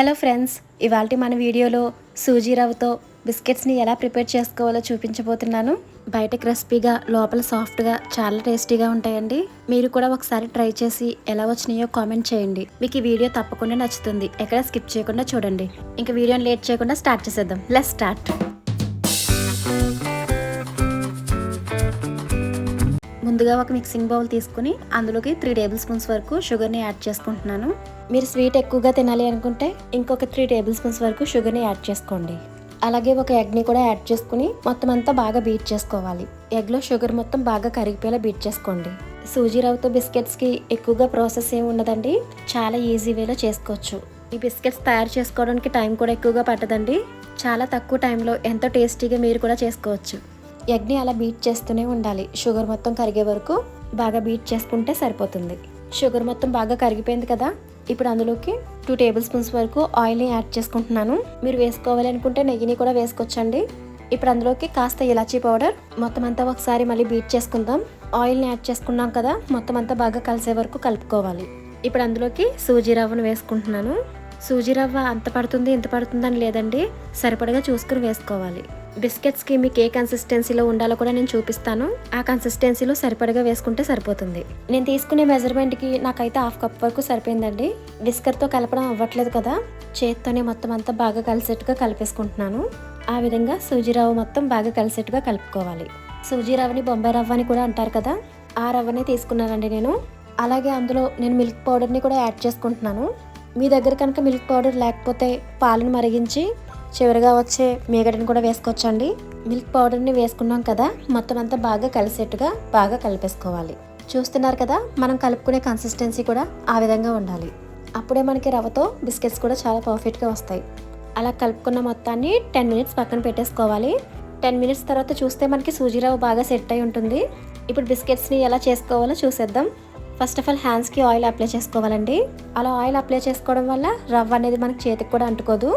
Hello friends ఇవాళ మన వీడియోలో సూజీ రవ్వతో బిస్కెట్స్ని ఎలా ప్రిపేర్ చేసుకోవాలో చూపించబోతున్నాను. బయట క్రిస్పీగా లోపల సాఫ్ట్గా చాలా టేస్టీగా ఉంటాయండి. మీరు కూడా ఒకసారి ట్రై చేసి ఎలా వచ్చినాయో కామెంట్ చేయండి. మీకు ఈ వీడియో తప్పకుండా నచ్చుతుంది. ఎక్కడ స్కిప్ చేయకుండా చూడండి. ఇంకా వీడియోని లేట్ చేయకుండా స్టార్ట్ చేసేద్దాం. Let's start. ముందుగా ఒక మిక్సింగ్ బౌల్ తీసుకుని అందులోకి త్రీ టేబుల్ స్పూన్స్ వరకు షుగర్ని యాడ్ చేసుకుంటున్నాను. మీరు స్వీట్ ఎక్కువగా తినాలి అనుకుంటే ఇంకొక త్రీ టేబుల్ స్పూన్స్ వరకు షుగర్ని యాడ్ చేసుకోండి. అలాగే ఒక ఎగ్ని కూడా యాడ్ చేసుకుని మొత్తం అంతా బాగా బీట్ చేసుకోవాలి. ఎగ్లో షుగర్ మొత్తం బాగా కరిగిపోయేలా బీట్ చేసుకోండి. సూజీ రవ్వతో బిస్కెట్స్కి ఎక్కువగా ప్రాసెస్ ఏమి ఉండదండి. చాలా ఈజీ వేలో చేసుకోవచ్చు. ఈ బిస్కెట్స్ తయారు చేసుకోవడానికి టైం కూడా ఎక్కువగా పట్టదండి. చాలా తక్కువ టైంలో ఎంతో టేస్టీగా మీరు కూడా చేసుకోవచ్చు. ఎగ్ని అలా బీట్ చేస్తూనే ఉండాలి. షుగర్ మొత్తం కరిగే వరకు బాగా బీట్ చేసుకుంటే సరిపోతుంది. షుగర్ మొత్తం బాగా కరిగిపోయింది కదా? ఇప్పుడు అందులోకి టూ టేబుల్ స్పూన్స్ వరకు ఆయిల్ని యాడ్ చేసుకుంటున్నాను. మీరు వేసుకోవాలి అనుకుంటే నెయ్యిని కూడా వేసుకోవచ్చండి. ఇప్పుడు అందులోకి కాస్త ఇలాచీ పౌడర్. మొత్తం అంతా ఒకసారి మళ్ళీ బీట్ చేసుకుందాం. ఆయిల్ని యాడ్ చేసుకున్నాం కదా? మొత్తం అంతా బాగా కలిసే వరకు కలుపుకోవాలి. ఇప్పుడు అందులోకి సూజీ రవ్వను వేసుకుంటున్నాను. సూజీ రవ్వ అంత పడుతుంది ఇంత పడుతుందని లేదండి. సరిపడగా చూసుకుని వేసుకోవాలి. బిస్కెట్స్కి మీకు ఏ కన్సిస్టెన్సీలో ఉండాలో కూడా నేను చూపిస్తాను. ఆ కన్సిస్టెన్సీలో సరిపడగా వేసుకుంటే సరిపోతుంది. నేను తీసుకునే మెజర్మెంట్కి నాకైతే హాఫ్ కప్ వరకు సరిపోయిందండి. విస్కర్తో కలపడం అవ్వట్లేదు కదా. చేత్తోనే మొత్తం అంతా బాగా కలిసేట్టుగా కలిపేసుకుంటున్నాను. ఆ విధంగా సూజీ మొత్తం బాగా కలిసేట్టుగా కలుపుకోవాలి. సూజీ బొంబాయి రవ్వ అని కూడా అంటారు కదా. ఆ రవ్వనే తీసుకున్నానండి నేను. అలాగే అందులో నేను మిల్క్ పౌడర్ని కూడా యాడ్ చేసుకుంటున్నాను. మీ దగ్గర కనుక మిల్క్ పౌడర్ లేకపోతే పాలను మరిగించి చివరిగా వచ్చే మీగడని కూడా వేసుకోవచ్చండి. మిల్క్ పౌడర్ని వేసుకున్నాం కదా మొత్తం అంతా బాగా కలిసేట్టుగా బాగా కలిపేసుకోవాలి. చూస్తున్నారు కదా మనం కలుపుకునే కన్సిస్టెన్సీ కూడా ఆ విధంగా ఉండాలి. అప్పుడే మనకి రవ్వతో బిస్కెట్స్ కూడా చాలా పర్ఫెక్ట్గా వస్తాయి. అలా కలుపుకున్న మొత్తాన్ని టెన్ మినిట్స్ పక్కన పెట్టేసుకోవాలి. టెన్ మినిట్స్ తర్వాత చూస్తే మనకి సూజీ రవ్వ బాగా సెట్ అయి ఉంటుంది. ఇప్పుడు బిస్కెట్స్ని ఎలా చేసుకోవాలో చూసేద్దాం. ఫస్ట్ ఆఫ్ ఆల్ హ్యాండ్స్కి ఆయిల్ అప్లై చేసుకోవాలండి. అలా ఆయిల్ అప్లై చేసుకోవడం వల్ల రవ్వ అనేది మనకి చేతికి కూడా అంటుకోదు.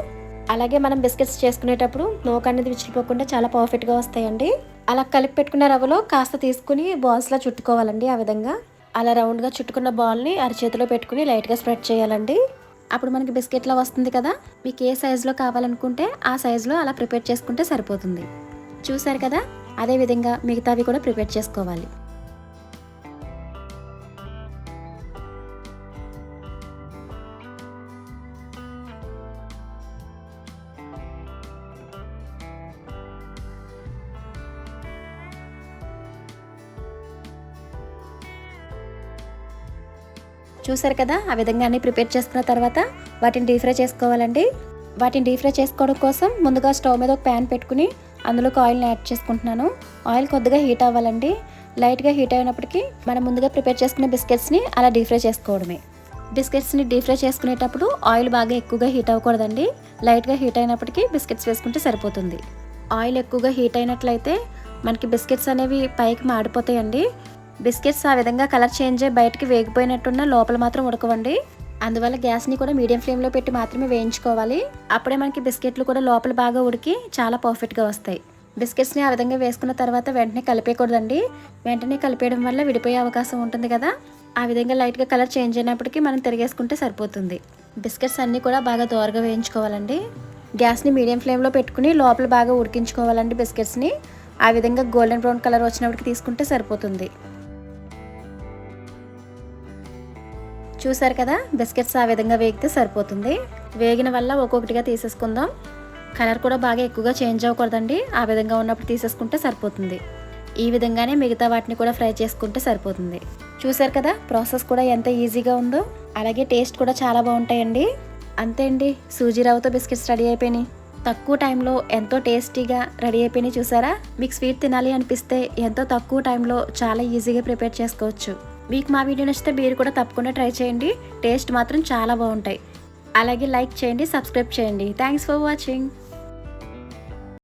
అలాగే మనం బిస్కెట్స్ చేసుకునేటప్పుడు నోక అనేది విచ్చిపోకుండా చాలా పర్ఫెక్ట్గా వస్తాయండి. అలా కలిపి పెట్టుకున్న రవ్వలో కాస్త తీసుకుని బాల్స్లా చుట్టుకోవాలండి ఆ విధంగా. అలా రౌండ్గా చుట్టుకున్న బాల్ని అరచేతిలో పెట్టుకుని లైట్గా స్ప్రెడ్ చేయాలండి. అప్పుడు మనకి బిస్కెట్లా వస్తుంది కదా మీకు ఏ సైజులో కావాలనుకుంటే ఆ సైజులో అలా ప్రిపేర్ చేసుకుంటే సరిపోతుంది. చూసారు కదా అదే విధంగా మిగతావి కూడా ప్రిపేర్ చేసుకోవాలి. చూసారు కదా? ఆ విధంగా అన్ని ప్రిపేర్ చేసుకున్న తర్వాత వాటిని డీప్ ఫ్రై చేసుకోవాలండి. వాటిని డీప్ ఫ్రై చేసుకోవడం కోసం ముందుగా స్టవ్ మీద ఒక ప్యాన్ పెట్టుకుని అందులోకి ఆయిల్ని యాడ్ చేసుకుంటున్నాను. ఆయిల్ కొద్దిగా హీట్ అవ్వాలండి. లైట్గా హీట్ అయినప్పటికీ మనం ముందుగా ప్రిపేర్ చేసుకున్న బిస్కెట్స్ని అలా డీప్ ఫ్రై చేసుకోవడమే. బిస్కెట్స్ని డీప్ ఫ్రై చేసుకునేటప్పుడు ఆయిల్ బాగా ఎక్కువగా హీట్ అవ్వకూడదండి. లైట్గా హీట్ అయినప్పటికీ బిస్కెట్స్ వేసుకుంటే సరిపోతుంది. ఆయిల్ ఎక్కువగా హీట్ అయినట్లయితే మనకి బిస్కెట్స్ అనేవి పైకి మాడిపోతాయండి. బిస్కెట్స్ ఆ విధంగా కలర్ చేంజ్ అయ్యి బయటకి వేగిపోయినట్టున్న లోపల మాత్రం ఉడకవండి. అందువల్ల గ్యాస్ని కూడా మీడియం ఫ్లేమ్లో పెట్టి మాత్రమే వేయించుకోవాలి. అప్పుడే మనకి బిస్కెట్లు కూడా లోపల బాగా ఉడికి చాలా పర్ఫెక్ట్గా వస్తాయి. బిస్కెట్స్ని ఆ విధంగా వేసుకున్న తర్వాత వెంటనే కలిపేయకూడదండి. వెంటనే కలిపేయడం వల్ల విడిపోయే అవకాశం ఉంటుంది కదా. ఆ విధంగా లైట్గా కలర్ చేంజ్ అయినప్పటికీ మనం తిరిగేసుకుంటే సరిపోతుంది. బిస్కెట్స్ అన్నీ కూడా బాగా దోరగా వేయించుకోవాలండి. గ్యాస్ని మీడియం ఫ్లేమ్లో పెట్టుకుని లోపల బాగా ఉడికించుకోవాలండి బిస్కెట్స్ని. ఆ విధంగా గోల్డెన్ బ్రౌన్ కలర్ వచ్చినప్పటికి తీసుకుంటే సరిపోతుంది. చూసారు కదా? బిస్కెట్స్ ఆ విధంగా వేగితే సరిపోతుంది. వేగిన వల్ల ఒక్కొక్కటిగా తీసేసుకుందాం. కలర్ కూడా బాగా ఎక్కువగా చేంజ్ అవ్వకూడదండి. ఆ విధంగా ఉన్నప్పుడు తీసేసుకుంటే సరిపోతుంది. ఈ విధంగానే మిగతా వాటిని కూడా ఫ్రై చేసుకుంటే సరిపోతుంది. చూసారు కదా? ప్రాసెస్ కూడా ఎంత ఈజీగా ఉందో. అలాగే టేస్ట్ కూడా చాలా బాగుంటాయండి. అంతే అండి. సూజీ రవ్వతో బిస్కెట్స్ రెడీ అయిపోయినాయి. తక్కువ టైంలో ఎంతో టేస్టీగా రెడీ అయిపోయినాయి చూసారా? మీకు స్వీట్ తినాలి అనిపిస్తే ఎంతో తక్కువ టైంలో చాలా ఈజీగా ప్రిపేర్ చేసుకోవచ్చు. మీకు మా వీడియో నచ్చితే మీరు కూడా తప్పకుండా ట్రై చేయండి. టేస్ట్ మాత్రం చాలా బాగుంటాయి. అలాగే లైక్ చేయండి సబ్స్క్రైబ్ చేయండి. Thanks for watching